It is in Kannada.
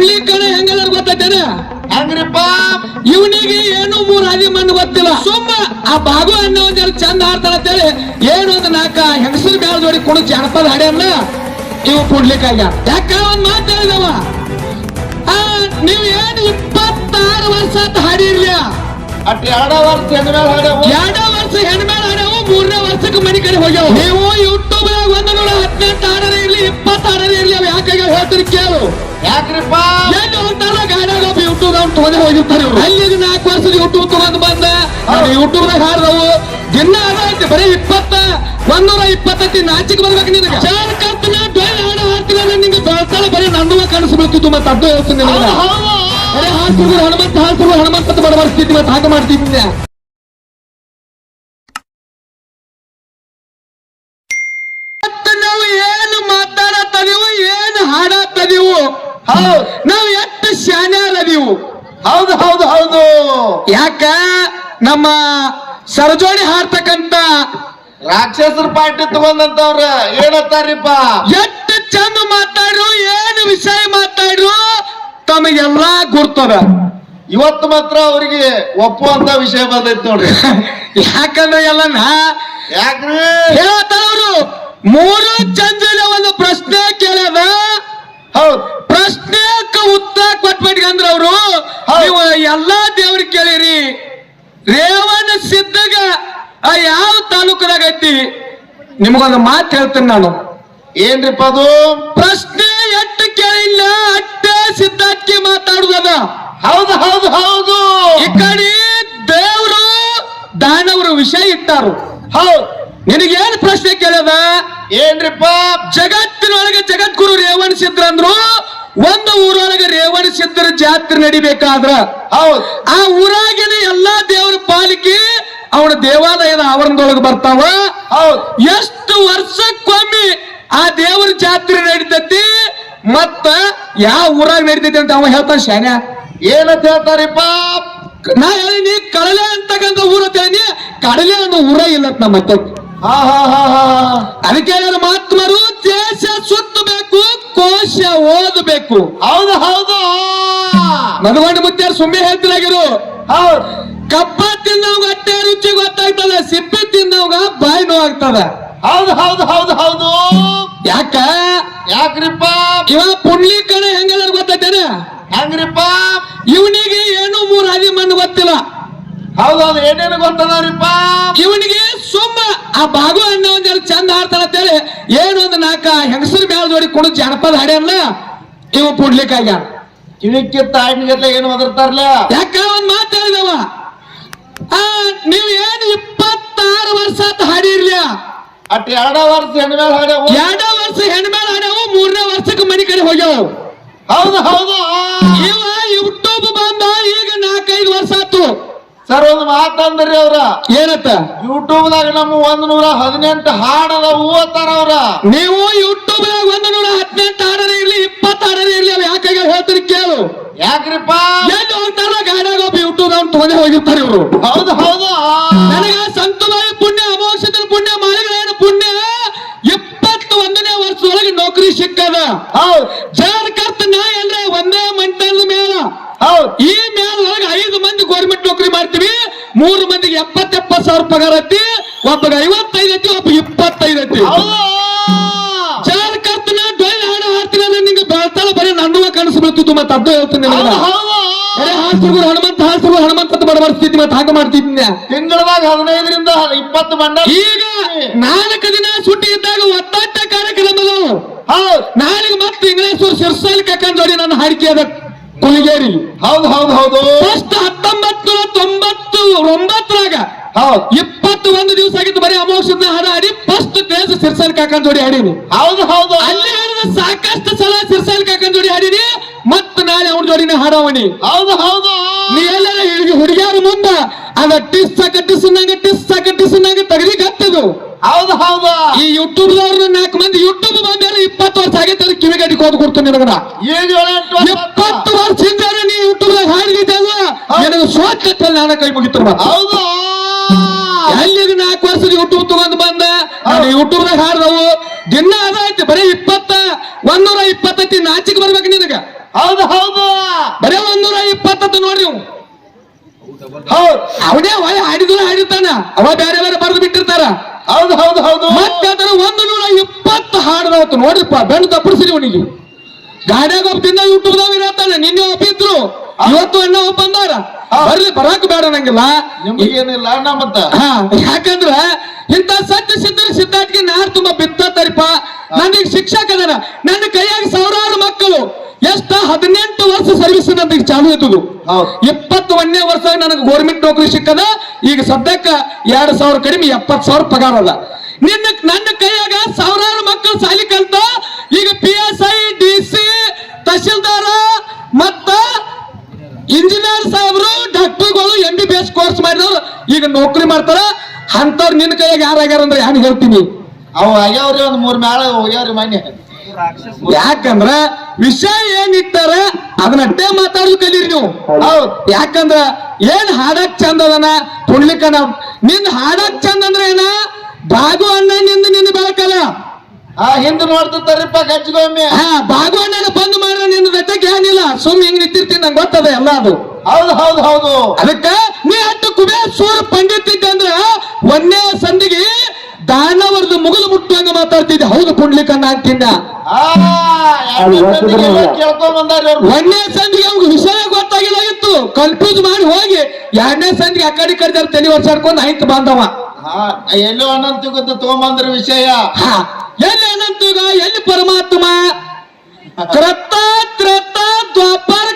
ಪುಂಡ್ಲಿಕನ ಹೆಂಗದ ಗೊತ್ತೈತೇನ? ಹಂಗ್ರಿಪ್ಪ? ಇವನಿಗೆ ಏನು ಮೂರ್ ಹದಿ ಮಂದಿ ಗೊತ್ತಿಲ್ಲ. ಸುಮ್ಮ ಆ ಬಾಗು ಅನ್ನೋ ಒಂದ್ ಜರ ಚಂದ ಆಡ್ತಾರ ಅಂತೇಳಿ ಏನು ಒಂದು ನಾಕ ಹೆಂಗಸರು ಬ್ಯಾಳ ಜೋಡಿ ಕುಣಿದ್ ಜನಪದ ಹಾಡ್ಯಾನ ಇವು ಪುಂಡ್ಲಿಕಾಗ ಯಾಕ ಒಂದ್ ಮಾತಾಡಿದವ ಹೇಳಿದವ? ಆ, ನೀವ್ ಏನು ಇಪ್ಪತ್ತಾರು ವರ್ಷ ಅಂತ ಹಾಡಿರ್ಲಿಯ? ಅಟ್ ಎರಡ ವರ್ಷ ಹೆಣ್ಮೇಲೆ ಹಾಡ್ಯಾವ. ಎರಡ ವರ್ಷ ಹೆಣ್ಮೇಳ ಹಾಡ್ಯಾವು ಮೂರನೇ ವರ್ಷಕ್ಕೆ ಮನಿ ಕಡೆ ಹೋಗ್ಯಾವ. ನೀವು ಯೂಟ್ಯೂಬ್ ಹೇಳ್ತೀರಿ ಕೇಳು. ಯಾಕ್ರಿಪ್ಪ? ಎಲ್ಲಿ ಹೋಗ್ತಾರ ಗಾಡಿಯಾಗ ಒಬ್ಬ ಯೂಟ್ಯೂಬ್ ಅವ್ನು ತೊಗೊಂಡು ಹೋಗಿರ್ತಾರೆ ಇವ್ರು. ಅಲ್ಲಿಗೆ ನಾಲ್ಕು ವರ್ಷದ ಯೂಟ್ಯೂಬ್ ತಗೊಂಡ್ ಬಂದ. ಯೂಟ್ಯೂಬ್ ದಾಗ ಹಾಡ್ದವು. ದಿನ ಅದೈತಿ ಬರೀ ಇಪ್ಪತ್ತ ಒಂದೂರ ಇಪ್ಪತ್ತೈತಿ ನಾಚಿಕ್ ಬರ್ಬೇಕು ನಿನಗೆ. ಚಾರ್ ಕರ್ತನ ಬೇರೆ ಹಾಡು ಹಾಡ್ತಿಲ್ಲ ನಿಂಗೆ ಬೆಳ್ತಾಳ ಬರೀ ನಂದುವ ಕಾಣಿಸ್ಬೇಕಿತ್ತು ಮತ್ತೆ ಅದು ಹೇಳ್ತೀನಿ ಹಾಸ್ತಿದ್ರು ಹನುಮಂತ ಹನುಮಂತ ಅಂತ ಬಡಬಡಿಸ್ತಿದ್ವಿ ಮತ್ತೆ ಹಾಗೆ ಮಾಡ್ತಿದ್ದೆ. ಹಾಡತ್ತದೀವು ಹೌದು. ನಾವು ಎಷ್ಟು ಶಾನ್ಯಾರದೀವು ಹೌದು ಹೌದು ಹೌದು. ಯಾಕ? ನಮ್ಮ ಸರಜೋಡಿ ಹಾರ್ತಕ್ಕಂತ ರಾಕ್ಷಸರ ಪಾರ್ಟಿ ತಗೊಂಡಂತವ್ರ ಏನತ್ತಾರಿಪ್ಪ ಎಷ್ಟು ಚಂದ ಮಾತಾಡ್ರು ಏನು ವಿಷಯ ಮಾತಾಡ್ರು ತಮಗೆಲ್ಲಾ ಗುರ್ತದ. ಇವತ್ತು ಮಾತ್ರ ಅವರಿಗೆ ಒಪ್ಪುವಂತ ವಿಷಯ ಬಂದೈತಿ ನೋಡ್ರಿ. ಯಾಕಂದ್ರೆ ಎಲ್ಲ ಯಾಕ್ರಿ? ಹೇಳ್ತಾರವ್ರು ಮೂರು ಚಂದ್ರ ಒಂದು ಪ್ರಶ್ನೆ ಕೇಳ್ಯದ ಹೌದು. ಉತ್ತರ ಕೊಟ್ಬಿಟ್ಕಂದ್ರ ಅವರು ಹೌದ್. ನೀವು ಎಲ್ಲಾ ದೇವ್ರ ಕೇಳಿರಿ. ರೇವಣ ಸಿದ್ಧಗ ಆ ಯಾವ ತಾಲೂಕದಾಗ ಐತಿ? ನಿಮಗೊಂದು ಮಾತು ಹೇಳ್ತೇನೆ ನಾನು. ಏನ್ರಿಪ್ಪ ಅದು? ಪ್ರಶ್ನೆ ಎಟ್ಟು ಕೇಳಿಲ್ಲ ಅಟ್ಟೆ ಸಿದ್ಧಾರ್ಥಿ ಮಾತಾಡುದದ. ಹೌದು ಹೌದು ಹೌದು. ಈ ಕಡೆ ದೇವರು ದಾನವರು ವಿಷಯ ಇಟ್ಟಾರು. ಹೌದು. ನಿನಗೇನು ಪ್ರಶ್ನೆ ಕೇಳ್ಯದ ಏನ್ರಿಪ್ಪ ಜಗತ್ತಿನೊಳಗೆ ಜಗದ್ಗುರು ರೇವಣ ಸಿದ್ಧರು ಅಂದ್ರು ಒಂದು ಊರೊಳಗೆ ರೇವಣ ಸಿದ್ಧರ ಜಾತ್ರೆ ನಡಿಬೇಕಾದ್ರ. ಹೌದು. ಆ ಊರಾಗಿನ ಎಲ್ಲಾ ದೇವರ ಪಾಲಿಕೆ ಅವನ ದೇವಾಲಯದ ಆವರಣದೊಳಗೆ ಬರ್ತಾವ. ಹೌದು. ಎಷ್ಟು ವರ್ಷಕ್ಕೊಮ್ಮೆ ಆ ದೇವರ ಜಾತ್ರೆ ನಡೀತತಿ ಮತ್ತ ಯಾವ ಊರಾಗ ನಡೀತೈತಿ ಅಂತ ಅವ ಹೇಳ್ತಾನ ಶಾನ್ಯ. ಏನಂತ ಹೇಳ್ತಾರಿಪ್ಪ ನಾ ಹೇಳೀನಿ ಕಡಲೆ ಅಂತಕ್ಕಂಥ ಊರ ಹೇಳಿ ಕಡಲೆ ಅನ್ನೋ ಊರ ಇಲ್ಲ ನಮ್ಮ ಮತ್ತೆ ಅದಕ್ಕೆ ಮಹಾತ್ಮರು ದೇಶ ಸುತ್ತಬೇಕು ಕೋಶ ಓದಬೇಕು. ಹೌದು ಹೌದು. ಮಧುಗೊಂಡ ಮುತ್ತಾರ ಸುಮ್ಮನೆ ಹೇಳ್ತಿರಾಗಿರು ಹೌದು. ಕಬ್ಬ ತಿನ್ನವಾಗ ಅಟ್ಟೆ ರುಚಿ ಗೊತ್ತಾಗ್ತದ ಸಿಪ್ಪೆ ತಿಂದವಾಗ ಬಾಯಿ ನೋವಾಗ್ತದ ಹೌದು ಹೌದು ಹೌದು ಹೌದು. ಯಾಕ? ಯಾಕ್ರಿಪ್ಪ? ಇವ ಕಡೆ ಹೆಂಗದ ಗೊತ್ತೈತೇನ ಹೆಂಗ್ರಿಪ್ಪ? ಇವನಿಗೆ ಏನು ಮೂರ್ ಹದಿ ಮಣ್ಣು ಗೊತ್ತಿಲ್ಲ. ಹೌದೌದು ಹೌದು ಏನೇನು ಗೊತ್ತದವ್ರಿಪ್ಪ? ಇವನಿಗೆ ಆ ಬಾಗು ಅಣ್ಣ ಒಂದ್ ಎರಡು ಚಂದ ಹಾಡ್ತಾನ ಅಂತೇಳಿ ಏನು ಒಂದು ನಾಲ್ಕು ಹೆಂಗಸರು ಮೇಲೆ ಜೋಡಿ ಕುಣಿದ್ ಜನಪದ ಹಾಡ್ಯಾನ ಇವ ಪುಂಡ್ಲಿಕಾಗ ತಾಯಿನ ಆಯ್ನಿಗತ್ಲೆ ಏನು ಒದರ್ತಾರಲ್ಲ ಯಾಕ ಒಂದ್ ಮಾತು ಹೇಳಿದವ? ಆ ನೀವ್ ಏನು ಇಪ್ಪತ್ತಾರು ವರ್ಷ ಅಂತ ಹಾಡಿರ್ಲಿ? ಅಟ್ ಎರಡ ವರ್ಷ ಹೆಣ್ಮೇಲೆ ಹಾಡ್ಯಾವು. ಎರಡ ವರ್ಷ ಹೆಣ್ಮೇಲೆ ಹಾಡ್ಯಾವು ಮೂರನೇ ವರ್ಷಕ್ಕೆ ಮನಿ ಕಡೆ ಹೋಗ್ಯಾವ. ಹೌದು ಹೌದು. ಇವ ಸರ್ ಒಂದು ಮಾತಂದ್ರಿ ಅವ್ರ. ಏನತ್ತ? ಯೂಟ್ಯೂಬ್ ದಾಗ ನಮ್ಮ ಒಂದ್ ನೂರ ಹದಿನೆಂಟು ಹಾಡದ ಹೂವತ್ತಾರ ಅವ್ರ. ನೀವು ಯೂಟ್ಯೂಬ್ ದಾಗ ಒಂದ್ ನೂರ ಹದಿನೆಂಟು ಆಡರೇ ಇರ್ಲಿ ಇಪ್ಪತ್ತು ಆಡರೇ ಇರ್ಲಿ ಅವ್ ಯಾಕಾಗ ಹೇಳ್ತೀರಿ ಕೇಳು. ಯಾಕ್ರಿಪ್ಪ? ಎಲ್ಲಿ ಹೋಗ್ತಾರ ಗಾಡಿಯಾಗ ಒಬ್ಬ ಯೂಟ್ಯೂಬ್ ಅವ್ರು ತಗೊಂಡೆ ಹೋಗಿರ್ತಾರೆ ಇವರು. ಹೌದು ಹೌದು. ನನಗೆ ಸಂತುಮಾರಿ ಪುಣ್ಯ ಅಮೋಕ್ಷದ ಪುಣ್ಯ ಮಾಲಿಗಳೇನ ಪುಣ್ಯ ಇಪ್ಪತ್ತು ಒಂದನೇ ವರ್ಷದೊಳಗೆ ನೌಕರಿ ಸಿಕ್ಕದ. ಹೌದು. ಜಾರಕರ್ತ ನಾ ಅಂದ್ರೆ ಒಂದೇ ಮಂಟದ ಮೇಲ ಹೌದು. ಈ ಮೇಲೊಳಗೆ ಐದು ಮಂದಿ ಗೌರ್ಮೆಂಟ್ ನೌಕರಿ ಮಾಡ್ತೀವಿ ಮೂರು ಮಂದಿಗೆ ಎಪ್ಪತ್ತೆಪ್ಪತ್ತು ಸಾವಿರ ಪಗಾರ ಐತಿ ಒಬ್ಬಗೆ ಐವತ್ತೈದು ಐತಿ ಒಬ್ಬ ಇಪ್ಪತ್ತೈದು ಐತಿ. ಡೊಳ್ಳು ಹಾಡು ಹಾಡ್ತೀನಿ ಅಂದ್ರೆ ನಿಂಗೆ ಬೆಳ್ತಾಳ ಬರೀ ನಂದುವ ಕಾಣಿಸ್ಬಿಡ್ತಿತ್ತು ಮತ್ತೆ ಅದು ಹೇಳ್ತೀನಿ ಹನುಮಂತ ಹನುಮಂತ ಅಂತ ಮತ್ತೆ ಹಾಗೆ ಹದಿನೈದರಿಂದ ಇಪ್ಪತ್ತು ಬಂಡ ಈಗ ನಾಲ್ಕು ದಿನ ಸುಟ್ಟಿ ಇದ್ದಾಗ ಒತ್ತಾಟ ಕಾರ್ಯಕ್ರಮಗಳು. ನಾಳೆಗೆ ಮತ್ತೆ ಇಂಗ್ಲೇಶ್ವರ್ ಶಿರ್ಸಲ್ ಕಕ್ಕಂದೋಡಿ ನನ್ನ ಹಾಡಿಕೆ ಅದ. ಕುಲಿಗೇರಿ ಹೌದು ಹೌದು ಹೌದು. ಫಸ್ಟ್ ಹತ್ತೊಂಬತ್ತು ತೊಂಬತ್ತು ಒಂಬತ್ತರಾಗ ಹೌದು. ಇಪ್ಪತ್ತು ಒಂದು ದಿವಸ ಆಗಿತ್ತು ಬರೀ ಅಮೋಕ್ಷದ ಹಾಡ ಹಾಡಿ ಫಸ್ಟ್ ಕ್ರೇಜ್ ಸಿರ್ಸಲ್ ಕಾಕನ್ ಜೋಡಿ ಹಾಡೀನಿ. ಹೌದು ಹೌದು. ಅಲ್ಲಿ ಹೇಳಿದ ಸಾಕಷ್ಟು ಸಲ ಸಿರ್ಸಲ್ ಕಾಕನ್ ಜೋಡಿ ಹಾಡೀನಿ ಮತ್ತ ನಾಳೆ ಅವ್ರ ಜೋಡಿನ ಹಾಡವಣಿ. ಹೌದು ಹೌದು. ನೀ ಹುಡುಗಿಯರು ಹುಡುಗಿಯಾರ ಮುಂದ ಅದ ಟಿಸ್ ಕಟ್ಟಿಸಿನಂಗ ಟಿಸ್ ಕಟ್ಟಿಸಿನಂಗ ತಗದಿ ಗತ್ತದು. ಹೌದು ಹೌದು. ಈ ಯೂಟ್ಯೂಬ್ ದವ್ರು ನಾಲ್ಕು ಮಂದಿ ಯೂಟ್ಯೂಬ್ ಬಂದ್ಮೇಲೆ ಇಪ್ಪತ್ತು ವರ್ಷ ಆಗೈತೆ ಅಲ್ಲಿ ಕಿವಿಗಡಿ ಕೋದ್ ಕೊಡ್ತೀನಿ ನಿನಗನ ಇಪ್ಪತ್ತು ವರ್ಷ ಹಿಂದೆ ನೀ ಯೂಟ್ಯೂಬ್ ದಾಗ ಹಾಡಿದ್ದಲ್ಲ ನನಗೆ ಸ್ವಚ್ಛತೆ ನಾನು ಕೈ ಮುಗಿತು ಹೌದು. ಎಲ್ಲಿಗೆ ನಾಲ್ಕು ವರ್ಷ ಯೂಟ್ಯೂಬ್ ತಗೊಂಡ್ ಬಂದ? ಯೂಟ್ಯೂಬ್ ದಾಗ ಹಾಡ್ದವು. ದಿನ ಅದಾಯ್ತು ಬರೀ ಇಪ್ಪತ್ತ ಒಂದೂರ ಇಪ್ಪತ್ತೈತಿ ನಾಚಿಗೆ ಬರ್ಬೇಕು ನಿನಗ. ಹೌದು ಹೌದು. ಇಪ್ಪತ್ತ ನೋಡ್ರಿ ನೀವು ಹೌದ್. ಅವನೇ ಹಾಡಿದ್ರು ಹಾಡಿರ್ತಾನ. ಅವ ಬೇರೆ ಬೇರೆ ಬರೆದು ಬಿಟ್ಟಿರ್ತಾರ. ಹೌದು ಹೌದು ಹೌದು. ಮತ್ತೆ ಅದರ ಒಂದು ನೂರ ಇಪ್ಪತ್ತು ಹಾಡದವತ್ತು ನೋಡ್ರಿಪ್ಪ ಬೆನ್ನು ತಪ್ಪಿಸಿರಿ ಅವನಿಗೆ ಗಾಡ್ಯಾಗ ಒಬ್ಬ ತಿಂದ ಯೂಟ್ಯೂಬ್ದಾಗ ಇರತ್ತಾನೆ ನಿನ್ನೆ ಒಬ್ಬ ಇದ್ರು. ಇವತ್ತು ಅಣ್ಣ ಒಬ್ಬ ಬಂದಾರ. ಬರ್ಲಿ ಬರಾಕ್ ಬೇಡ ನಂಗಿಲ್ಲ. ಏನಿಲ್ಲ ಅಣ್ಣ ಮತ್ತ? ಹಾ ಯಾಕಂದ್ರ ಇಂತ ಸತ್ಯ ಸಿದ್ಧರ ಸಿದ್ಧಾಟಿಗೆ ನಾರ್ ತುಂಬಾ ಬಿತ್ತರಿಪ ನನಗೆ ಶಿಕ್ಷಕ ಅದನ ನನ್ನ ಕೈಯಾಗ ಸಾವಿರಾರು ಮಕ್ಕಳು. ಎಷ್ಟ ಹದಿನೆಂಟು ವರ್ಷ ಸರ್ವಿಸ್ ಚಾಲು ಇತ್ತು ಇಪ್ಪತ್ತು ಒಂದನೇ ವರ್ಷ ನನಗೆ ಗೌರ್ಮೆಂಟ್ ನೌಕರಿ ಸಿಕ್ಕದ ಈಗ ಸದ್ಯಕ್ಕ ಎರಡು ಸಾವಿರ ಕಡಿಮೆ ಎಪ್ಪತ್ ಸಾವಿರ ಪಗಾರ ಅದ. ನಿನ್ನ ನನ್ನ ಕೈಯಾಗ ಸಾವಿರಾರು ಮಕ್ಕಳು ಸಾಲಿ ಕಲ್ತ ಈಗ P S I D C tehsildar ಮತ್ತ ಇಂಜಿನಿಯರ್ ಸಾಹೇಬರು ಡಾಕ್ಟರ್ಗಳು M B B S course ಮಾಡಿದವರು ಈಗ ನೌಕರಿ ಮಾಡ್ತಾರ. ಅಂತವ್ರು ನಿನ್ನ ಕೈಯಾಗ ಯಾರಾಗ್ಯಾರ ಅಂದ್ರೆ ಯಾರು ಹೇಳ್ತೀನಿ. ಅವು ಆಗ್ಯಾವ್ರಿ ಒಂದ್ ಮೂರ್ ಮೇಳ ಹೋಗ್ಯಾವ್ರಿ ಮನೆ ಯಾಕಂದ್ರ ವಿಷಯ ಏನಿಟ್ಟಾರ ಅದನ್ನ ಅಟ್ಟೇ ಮಾತಾಡೋದು ಕಲೀರಿ ನೀವು. ಹೌದ್. ಯಾಕಂದ್ರ ಏನ್ ಹಾಡಕ್ ಚಂದ ಅದನ? ನಾವ್ ನಿನ್ ಹಾಡಕ್ ಚಂದ ಅಂದ್ರೆ ಏನ? ಬಾಗು ಅಣ್ಣ ನಿಂದ ನಿನ್ನ ಬೆಳಕಲ್ಲ? ಆ ಹಿಂದ್ ನೋಡ್ತಿರ್ತಾರಪ್ಪ ಗಜ್ಗೊಮ್ಮೆ ಹಾ ಬಾಗು ಅಣ್ಣನ ಬಂದ್ ಮಾಡ್ರ ನಿನ್ನ ಬೆಟ್ಟಕ್ಕೆ ಏನಿಲ್ಲ ಸುಮ್ ಹಿಂಗ್ ನಿಂತಿರ್ತೀನಿ ನಂಗೆ ಗೊತ್ತದ ಎಲ್ಲ ಅದು. ಹೌದು ಹೌದು ಹೌದು. ಅದಕ್ಕ ನೀ ಅಟ್ಟು ಕುಬೇರ್ ಸೂರ ಪಂಡಿತ್ ಇದ್ದಂದ್ರ ಒಂದೇ ಸಂದಿಗೆ ದಾನವರ್ದು ಮುಗಿದು ಮುಟ್ಟುವಂಗ ಮಾತಾಡ್ತಿದ್ದೆ. ಹೌದು ಪುಂಡ್ಲಿಕಣ್ಣ ಅಂತಿದ್ದ ಒಂದನೇ ಸಂದಿಗೆ ಅವ್ಗೆ ವಿಷಯ ಗೊತ್ತಾಗಿಲ್ಲಾಗಿತ್ತು ಕನ್ಫ್ಯೂಸ್ ಮಾಡಿ ಹೋಗಿ. ಎರಡನೇ ಸಂದಿಗೆ ಆ ಕಡೆ ಕಡೆ ತಲೆ ಒರ್ಸಾಡ್ಕೊಂಡು ಆಯ್ತು ಬಂದವ ಎಲ್ಲೋ ಅನಂತ ತಗೊಂಬಂದ್ರ ವಿಷಯ. ಎಲ್ಲಿ ಅನಂತುಗ ಎಲ್ಲಿ ಪರಮಾತ್ಮ? ಕ್ರತ ತ್ರತ ದ್ವಾಪರ